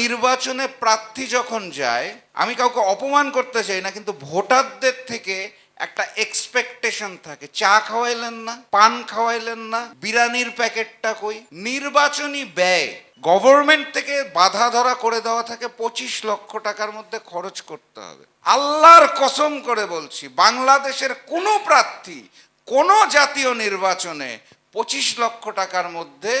নির্বাচনে প্রার্থী যখন যায়, আমি কাউকে অপমান করতে চাই না, কিন্তু ভোটারদের থেকে একটা এক্সপেকটেশন থাকে। চা খাওয়াইলেন না, পান খাওয়াইলেন না, বিরিয়ানির প্যাকেটটা কই? নির্বাচনী ব্যয় গভর্নমেন্ট থেকে বাধা ধরা করে দেওয়া থাকে, পঁচিশ লক্ষ টাকার মধ্যে খরচ করতে হবে। আল্লাহর কসম করে বলছি, বাংলাদেশের কোনো প্রার্থী কোনো জাতীয় নির্বাচনে পঁচিশ লক্ষ টাকার মধ্যে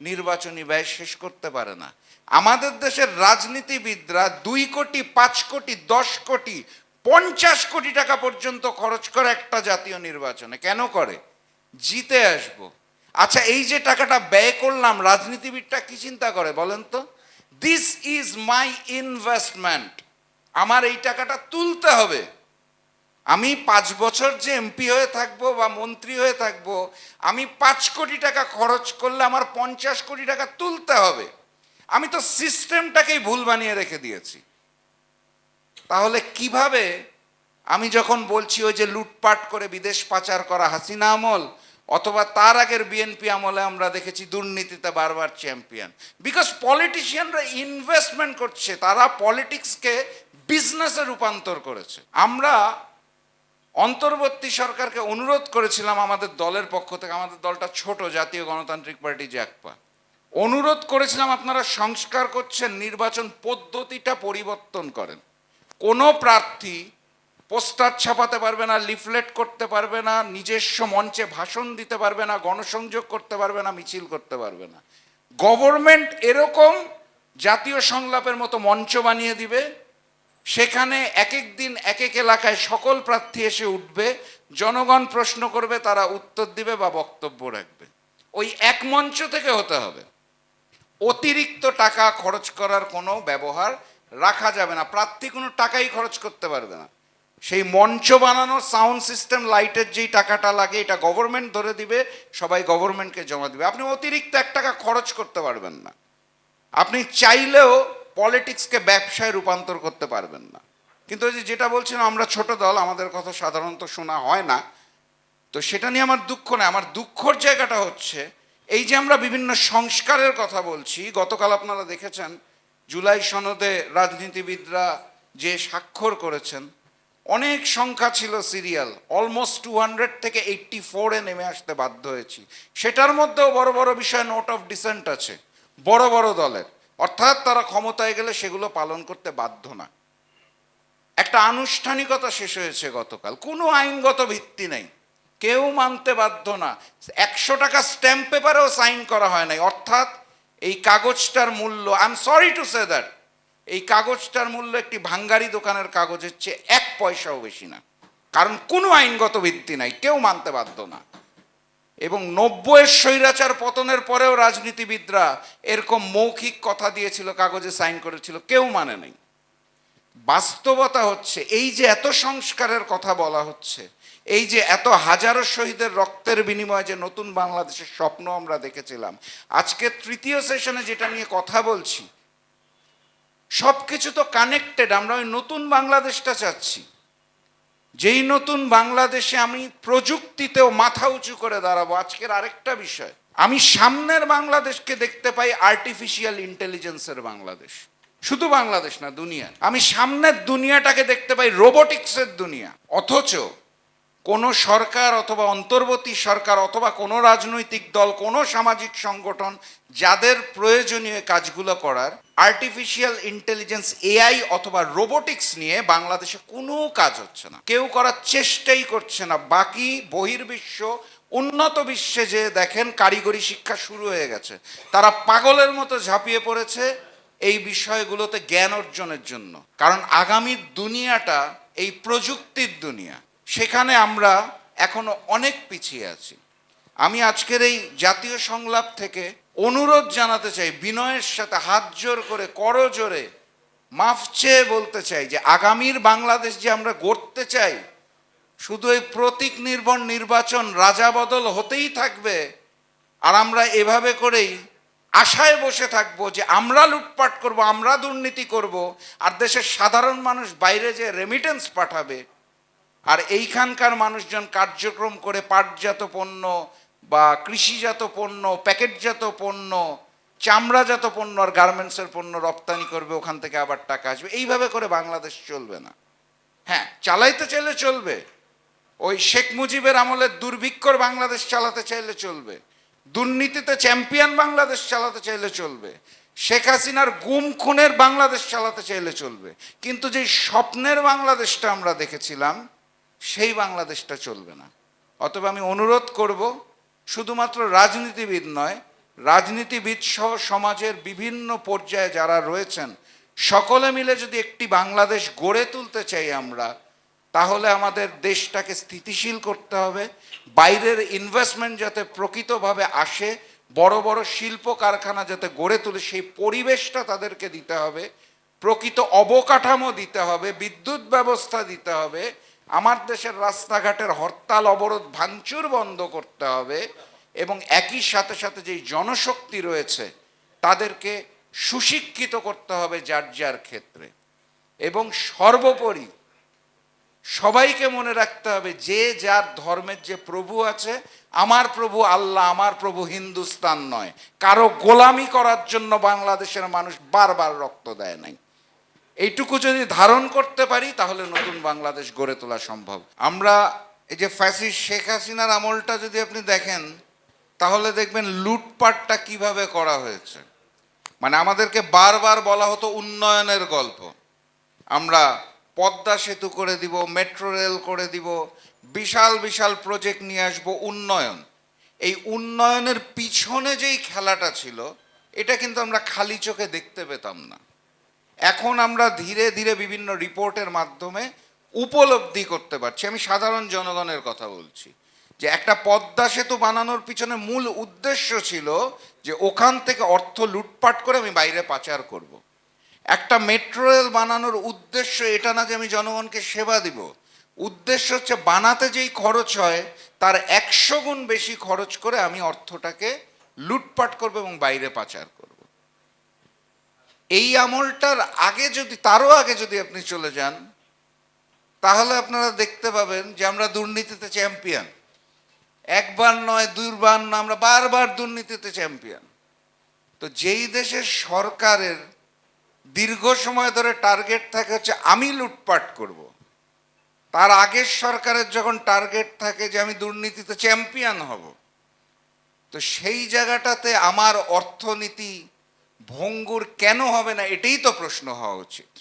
নির্বাচনী ব্যয় শেষ করতে পারে না। আমাদের দেশের রাজনীতিবিদরা দুই কোটি, পাঁচ কোটি, দশ কোটি, পঞ্চাশ কোটি টাকা পর্যন্ত খরচ করে একটা জাতীয় নির্বাচনে। কেন করে? জিতে আসব। আচ্ছা এই যে টাকাটা ব্যয় করলাম, রাজনীতিবিদটা কি চিন্তা করে বলেন তো? দিস ইজ মাই ইনভেস্টমেন্ট আমার এই টাকাটা তুলতে হবে। আমি পাঁচ বছর যে এমপি হয়ে থাকব বা মন্ত্রী হয়ে থাকব, আমি পাঁচ কোটি টাকা খরচ করলে আমার পঞ্চাশ কোটি টাকা তুলতে হবে। আমি তো সিস্টেমটাকেই ভুল বানিয়ে রেখে দিয়েছি। তাহলে কীভাবে আমি যখন বলছি ওই যে লুটপাট করে বিদেশ পাচার করা হাসিনা আমল, অথবা তার আগের বিএনপি আমলে আমরা দেখেছি দুর্নীতিতে বারবার চ্যাম্পিয়ন বিকজ পলিটিশিয়ানরা ইনভেস্টমেন্ট করছে, তারা পলিটিক্সকে বিজনেসে রূপান্তর করেছে। আমরা অন্তর্বর্তী সরকারকে অনুরোধ করেছিলাম আমাদের দলের পক্ষ থেকে, আমাদের দলটা ছোট, জাতীয় গণতান্ত্রিক পার্টি জ্যাকপা। অনুরোধ করেছিলাম আপনারা সংস্কার করছেন, নির্বাচন পদ্ধতিটা পরিবর্তন করেন। কোনো প্রার্থী পোস্টার ছাপাতে পারবে না, লিফলেট করতে পারবে না, নিজস্ব মঞ্চে ভাষণ দিতে পারবে না, গণসংযোগ করতে পারবে না, মিছিল করতে পারবে না। গভর্নমেন্ট এরকম জাতীয় সংলাপের মতো মঞ্চ বানিয়ে দিবে সেখানে এক এক দিন, এক এক এলাকায় সকল প্রার্থী এসে উঠবে, জনগণ প্রশ্ন করবে, তারা উত্তর দিবে বা বক্তব্য রাখবে। ওই এক মঞ্চ থেকে হতে হবে। অতিরিক্ত টাকা খরচ করার কোনো ব্যবহার রাখা যাবে না। প্রার্থী কোনো টাকাই খরচ করতে পারবে না। সেই মঞ্চ বানানোর সাউন্ড সিস্টেম, লাইটের যেই টাকাটা লাগে, এটা গভর্নমেন্ট ধরে দিবে, সবাই গভর্নমেন্টকে জমা দিবে। আপনি অতিরিক্ত এক টাকা খরচ করতে পারবেন না। আপনি চাইলেও পলিটিক্সকে ব্যবসায় রূপান্তর করতে পারবেন না। কিন্তু ওই যে যেটা বলছিলাম, আমরা ছোট দল, আমাদের কথা সাধারণত শোনা হয় না। তো সেটা নিয়ে আমার দুঃখ নেই। আমার দুঃখর জায়গাটা হচ্ছে, এই যে আমরা বিভিন্ন সংস্কারের কথা বলছি, গতকাল আপনারা দেখেছেন, জুলাই সনদে রাজনীতিবিদরা যে স্বাক্ষর করেছেন, অনেক সংখ্যা ছিল সিরিয়াল। অলমোস্ট টু হান্ড্রেড থেকে এইট্টি ফোরে নেমে আসতে বাধ্য হয়েছি। সেটার মধ্যেও বড় বড় বিষয়, নোট অফ ডিসেন্ট আছে, বড় বড় দলের। অর্থাৎ তারা ক্ষমতায় গেলে সেগুলো পালন করতে বাধ্য না। একটা আনুষ্ঠানিকতা শেষ হয়েছে গতকাল। কোনো আইনগত ভিত্তি নেই। কেউ মানতে বাধ্য না। একশো টাকা স্ট্যাম্প পেপারেও সাইন করা হয় নাই। অর্থাৎ এই কাগজটার মূল্য I am sorry to say that এই কাগজটার মূল্য একটি ভাঙ্গারি দোকানের কাগজের চেয়ে এক পয়সাও বেশি না। কারণ কোনো আইনগত ভিত্তি নাই। কেউ মানতে বাধ্য না। এবং নব্বইয়ের স্বৈরাচার পতনের পরেও রাজনীতিবিদরা এরকম মৌখিক কথা দিয়েছিল, কাগজে সাইন করেছিল, কেউ মানে নেই। বাস্তবতা হচ্ছে, এই যে এত সংস্কারের কথা বলা হচ্ছে, এই যে এত হাজারো শহীদের রক্তের বিনিময়ে যে নতুন বাংলাদেশের স্বপ্ন আমরা দেখেছিলাম, আজকে তৃতীয় সেশনে যেটা নিয়ে কথা বলছি সব কিছু তো কানেক্টেড আমরা ওই নতুন বাংলাদেশটা চাচ্ছি। যেই নতুন বাংলাদেশে আমি প্রযুক্তিতেও মাথা উঁচু করে দাঁড়াবো, আজকের আরেকটা বিষয়। আমি সামনের বাংলাদেশকে দেখতে পাই আর্টিফিশিয়াল ইন্টেলিজেন্সের বাংলাদেশ। শুধু বাংলাদেশ না দুনিয়া আমি সামনের দুনিয়াটাকে দেখতে পাই রোবোটিক্সের দুনিয়া। অথচ কোনো সরকার অথবা অন্তর্বর্তী সরকার অথবা কোনো রাজনৈতিক দল, কোনো সামাজিক সংগঠন, যাদের প্রয়োজনীয় কাজগুলো করার আর্টিফিশিয়াল ইন্টেলিজেন্স এআই অথবা রোবোটিক্স নিয়ে বাংলাদেশে কোনো কাজ হচ্ছে না। কেউ করার চেষ্টাই করছে না। বাকি বহির্বিশ্ব, উন্নত বিশ্বে যে দেখেন কারিগরি শিক্ষা শুরু হয়ে গেছে। তারা পাগলের মতো ঝাঁপিয়ে পড়েছে এই বিষয়গুলোতে জ্ঞান অর্জনের জন্য। কারণ আগামীর দুনিয়াটা এই প্রযুক্তির দুনিয়া। সেখানে আমরা এখনও অনেক পিছিয়ে আছি। আমি আজকের এই জাতীয় সংলাপ থেকে অনুরোধ জানাতে চাই, বিনয়ের সাথে হাত জোর করে করজোরে মাফ চেয়ে বলতে চাই যে, আগামীর বাংলাদেশ যে আমরা গড়তে চাই, শুধু এই প্রতীক নির্ভর নির্বাচন রাজা বদল হতেই থাকবে, আর আমরা এভাবে করেই আশায় বসে থাকব যে, আমরা লুটপাট করব, আমরা দুর্নীতি করব, আর দেশের সাধারণ মানুষ বাইরে যে রেমিটেন্স পাঠাবে। আর এইখানকার মানুষজন কার্যক্রম করে পাটজাত পণ্য বা কৃষিজাত পণ্য, প্যাকেটজাত পণ্য, চামড়াজাত পণ্য আর গার্মেন্টসের পণ্য রপ্তানি করবে, ওখান থেকে আবার টাকা আসবে। এইভাবে করে বাংলাদেশ চলবে না। হ্যাঁ চালাইতে চাইলে চলবে। ওই শেখ মুজিবের আমলের দুর্ভিক্ষর বাংলাদেশ চালাতে চাইলে চলবে। দুর্নীতিতে চ্যাম্পিয়ন বাংলাদেশ চালাতে চাইলে চলবে। শেখ হাসিনার গুম খুনের বাংলাদেশ চালাতে চাইলে চলবে। কিন্তু যে স্বপ্নের বাংলাদেশটা আমরা দেখেছিলাম, সেই বাংলাদেশটা চলবে না। অতএব আমি অনুরোধ করব শুধুমাত্র রাজনীতিবিদ নয়, রাজনীতিবিদ সহ সমাজের বিভিন্ন পর্যায়ে যারা রয়েছেন, সকলে মিলে যদি একটি বাংলাদেশ গড়ে তুলতে চাই আমরা, তাহলে আমাদের দেশটাকে স্থিতিশীল করতে হবে, বাইরের ইনভেস্টমেন্ট যাতে প্রকৃতভাবে আসে, বড় বড় শিল্প কারখানা যাতে গড়ে তুলে, সেই পরিবেশটা তাদেরকে দিতে হবে, প্রকৃত অবকাঠামো দিতে হবে, বিদ্যুৎ ব্যবস্থা দিতে হবে আমার দেশের রাস্তাঘাটের হরতাল, অবরোধ, ভাঙচুর বন্ধ করতে হবে এবং একই সাথে সাথে যেই জনশক্তি রয়েছে, তাদেরকে সুশিক্ষিত করতে হবে যার যার ক্ষেত্রে। এবং সর্বোপরি সবাইকে মনে রাখতে হবে, যে যার ধর্মের যে প্রভু আছে, আমার প্রভু আল্লাহ, আমার প্রভু হিন্দুস্তান নয়। কারও গোলামি করার জন্য বাংলাদেশের মানুষ বারবার রক্ত দেয় নাই। এইটুকু যদি ধারণ করতে পারি, তাহলে নতুন বাংলাদেশ গড়ে তোলা সম্ভব। আমরা এই যে ফ্যাসি শেখ হাসিনার আমলটা যদি আপনি দেখেন, তাহলে দেখবেন লুটপাটটা কীভাবে করা হয়েছে। মানে আমাদেরকে বারবার বলা হতো উন্নয়নের গল্প। আমরা পদ্মা সেতু করে দিব, মেট্রো রেল করে দিব, বিশাল বিশাল প্রজেক্ট নিয়ে আসব, উন্নয়ন। এই উন্নয়নের পিছনে যেই খেলাটা ছিল, এটা কিন্তু আমরা খালি চোখে দেখতে পেতাম না। এখন আমরা ধীরে ধীরে বিভিন্ন রিপোর্টের মাধ্যমে উপলব্ধি করতে পারছি। আমি সাধারণ জনগণের কথা বলছি যে একটা পদ্মা সেতু বানানোর পিছনে মূল উদ্দেশ্য ছিল যে ওখান থেকে অর্থ লুটপাট করে আমি বাইরে পাচার করব। একটা মেট্রো রেল বানানোর উদ্দেশ্য, এটা না যে আমি জনগণকে সেবা দিব? উদ্দেশ্য হচ্ছে বানাতে যেই খরচ হয়, তার একশো গুণ বেশি খরচ করে আমি অর্থটাকে লুটপাট করব এবং বাইরে পাচার করব। এই আমলটার আগে যদি, তারও আগে যদি আপনি চলে যান, তাহলে আপনারা দেখতে পাবেন যে আমরা দুর্নীতিতে চ্যাম্পিয়ন একবার নয়, দুইবার না, আমরা বারবার দুর্নীতিতে চ্যাম্পিয়ন তো যেই দেশের সরকারের দীর্ঘ সময় ধরে টার্গেট থাকে হচ্ছে, আমি লুটপাট করব। তার আগের সরকারের যখন টার্গেট থাকে যে আমি দুর্নীতিতে চ্যাম্পিয়ন হব, তো সেই জায়গাটাতে আমার অর্থনীতি ভঙ্গুর কেন হবে না এটাই তো প্রশ্ন হওয়া উচিত।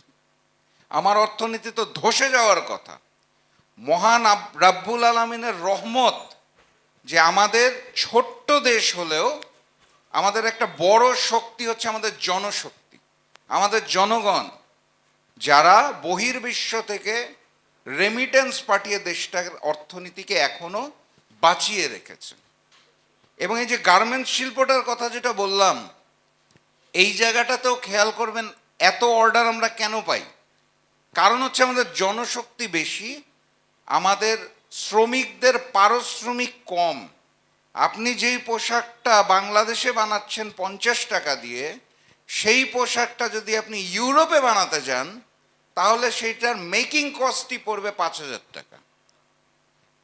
আমার অর্থনীতি তো ধসে যাওয়ার কথা। মহান রাব্বুল আলমিনের রহমত যে আমাদের ছোট্ট দেশ হলেও আমাদের একটা বড় শক্তি হচ্ছে আমাদের জনশক্তি, আমাদের জনগণ, যারা বহির্বিশ্ব থেকে রেমিটেন্স পাঠিয়ে দেশটার অর্থনীতিকে এখনও বাঁচিয়ে রেখেছে। এবং এই যে গার্মেন্টস শিল্পটার কথা যেটা বললাম এই জায়গাটাতেও খেয়াল করবেন এত অর্ডার আমরা কেন পাই? কারণ হচ্ছে আমাদের জনশক্তি বেশি, আমাদের শ্রমিকদের পারিশ্রমিক কম। আপনি যেই পোশাকটা বাংলাদেশে বানাচ্ছেন পঞ্চাশ টাকা দিয়ে, সেই পোশাকটা যদি আপনি ইউরোপে বানাতে যান, তাহলে সেইটার মেকিং কস্টই পড়বে পাঁচ হাজার টাকা।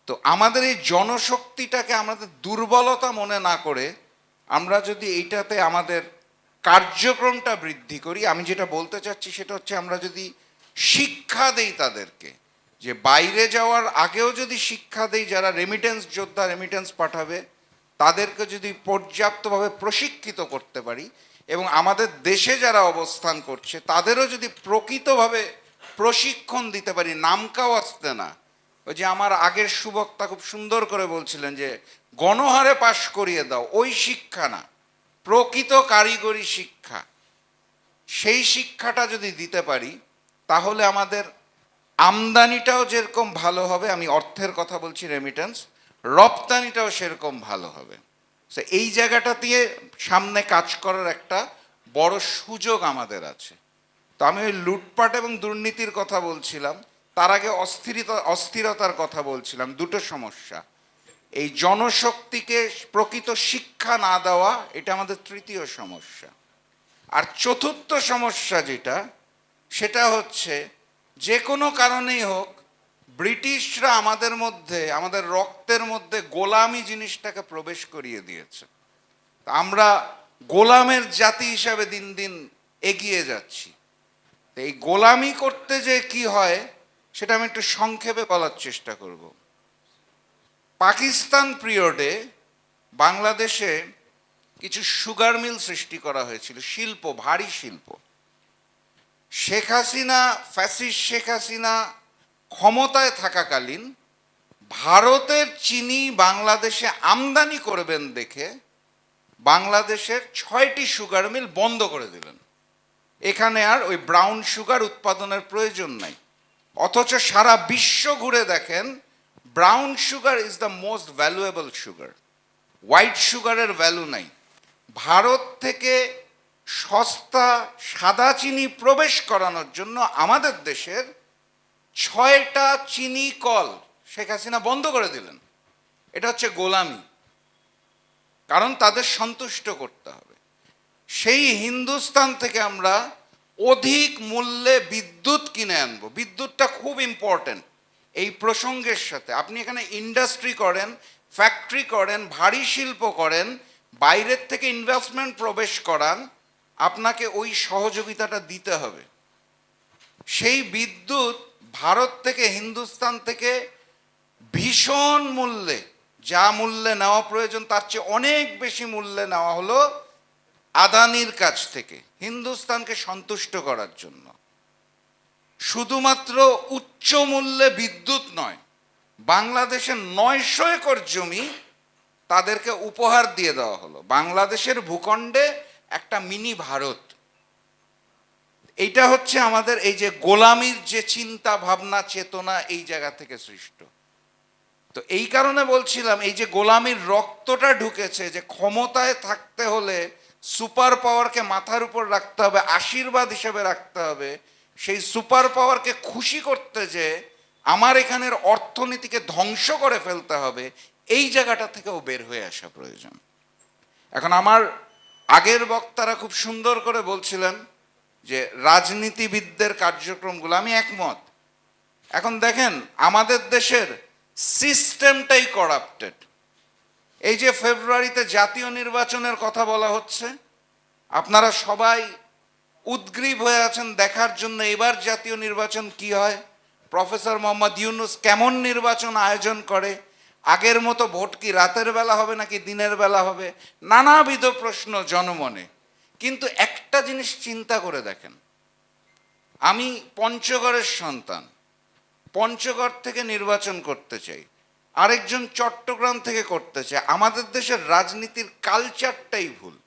তো আমাদের এই জনশক্তিটাকে আমাদের দুর্বলতা মনে না করে, আমরা যদি এইটাতে আমাদের কার্যক্রমটা বৃদ্ধি করি, আমি যেটা বলতে চাচ্ছি সেটা হচ্ছে আমরা যদি শিক্ষা দেই তাদেরকে, যে বাইরে যাওয়ার আগেও যদি শিক্ষা দেই যারা রেমিটেন্স যোদ্ধা রেমিটেন্স পাঠাবে, তাদেরকে যদি পর্যাপ্তভাবে প্রশিক্ষিত করতে পারি, এবং আমাদের দেশে যারা অবস্থান করছে, তাদেরও যদি প্রকৃতভাবে প্রশিক্ষণ দিতে পারি, নামকাও আসতে না। ওই যে আমার আগের সুবক্তা খুব সুন্দর করে বলছিলেন যে, গণহারে পাশ করিয়ে দাও, ওই শিক্ষা না। প্রকৃত কারিগরি শিক্ষা। সেই শিক্ষাটা যদি দিতে পারি, তাহলে আমাদের আমদানিটাও যেরকম ভালো হবে, আমি অর্থের কথা বলছি রেমিটেন্স রপ্তানিটাও সেরকম ভালো হবে। তো এই জায়গাটা দিয়ে সামনে কাজ করার একটা বড় সুযোগ আমাদের আছে। তো আমি ওই লুটপাট এবং দুর্নীতির কথা বলছিলাম, তার আগে অস্থিরতা অস্থিরতার কথা বলছিলাম, দুটো সমস্যা। এই জনশক্তিকে প্রকৃত শিক্ষা না দেওয়া, এটা আমাদের তৃতীয় সমস্যা। আর চতুর্থ সমস্যা যেটা, সেটা হচ্ছে যে কোনো কারণেই হোক, ব্রিটিশরা আমাদের মধ্যে, আমাদের রক্তের মধ্যে গোলামি জিনিসটাকে প্রবেশ করিয়ে দিয়েছে। আমরা গোলামের জাতি হিসাবে দিন দিন এগিয়ে যাচ্ছি। এই গোলামি করতে যে কি হয়, সেটা আমি একটু সংক্ষেপে বলার চেষ্টা করব। পাকিস্তান পিরিয়ডে বাংলাদেশে কিছু সুগার মিল সৃষ্টি করা হয়েছিল, শিল্প, ভারী শিল্প। শেখ হাসিনা ফ্যাসিস শেখ হাসিনা ক্ষমতায় থাকাকালীন ভারতের চিনি বাংলাদেশে আমদানি করবেন দেখে বাংলাদেশের ছয়টি সুগার মিল বন্ধ করে দিলেন। এখানে আর ওই ব্রাউন সুগার উৎপাদনের প্রয়োজন নাই। অথচ সারা বিশ্ব ঘুরে দেখেন brown sugar is the most valuable sugar white সুগারের ভ্যালু নাই. ভারত থেকে সস্তা সাদা চিনি প্রবেশ করানোর জন্য আমাদের দেশের ছয়টা চিনি কল শেখ হাসিনা বন্ধ করে দিলেন। এটা হচ্ছে গোলামি। কারণ তাদের সন্তুষ্ট করতে হবে। সেই হিন্দুস্তান থেকে আমরা অধিক মূল্যে বিদ্যুৎ কিনে আনব। বিদ্যুৎটা খুব ইম্পর্ট্যান্ট এই প্রসঙ্গের সাথে, আপনি এখানে ইন্ডাস্ট্রি করেন ফ্যাক্টরি করেন, ভারী শিল্প করেন, বাইরের থেকে ইনভেস্টমেন্ট প্রবেশ করান, আপনাকে ওই সহযোগিতাটা দিতে হবে। সেই বিদ্যুৎ ভারত থেকে হিন্দুস্তান থেকে ভীষণ মূল্যে, যা মূল্যে নেওয়া প্রয়োজন, তার চেয়ে অনেক বেশি মূল্যে নেওয়া হলো আদানির কাছ থেকে, হিন্দুস্তানকে সন্তুষ্ট করার জন্য। শুধুমাত্র উচ্চ মূল্যে বিদ্যুৎ নয়, বাংলাদেশের নয়শো একর জমি তাদেরকে উপহার দিয়ে দেওয়া হলো। বাংলাদেশের ভূখণ্ডে একটা মিনি ভারত। এইটা হচ্ছে আমাদের এই যে গোলামির যে চিন্তা, ভাবনা, চেতনা এই জায়গা থেকে সৃষ্ট। তো এই কারণে বলছিলাম, এই যে গোলামির রক্তটা ঢুকেছে যে ক্ষমতায় থাকতে হলে সুপার পাওয়ারকে মাথার উপর রাখতে হবে, আশীর্বাদ হিসেবে রাখতে হবে সেই সুপার পাওয়ারকে খুশি করতে যে আমার এখানের অর্থনীতিকে ধ্বংস করে ফেলতে হবে, এই জায়গাটা থেকেও বের হয়ে আসা প্রয়োজন। এখন আমার আগের বক্তারা খুব সুন্দর করে বলছিলেন যে রাজনীতিবিদদের কার্যক্রমগুলো, আমি একমত। এখন দেখেন, আমাদের দেশের সিস্টেমটাই করাপ্টেড। এই যে ফেব্রুয়ারিতে জাতীয় নির্বাচনের কথা বলা হচ্ছে, আপনারা সবাই উদ্গ্রীব হয়ে আছেন দেখার জন্য। এবার জাতীয় নির্বাচন কি হয়? প্রফেসর মোহাম্মদ ইউনুস কেমন নির্বাচন আয়োজন করে? আগের মতো ভোট কি রাতের বেলা হবে নাকি দিনের বেলা হবে? নানাবিধ প্রশ্ন জনমনে। কিন্তু একটা জিনিস চিন্তা করে দেখেন। আমি পঞ্চগড়ের সন্তান। পঞ্চগড় থেকে নির্বাচন করতে চাই। আরেকজন চট্টগ্রাম থেকে করতে চায় আমাদের দেশের রাজনীতির কালচারটাই ভুল।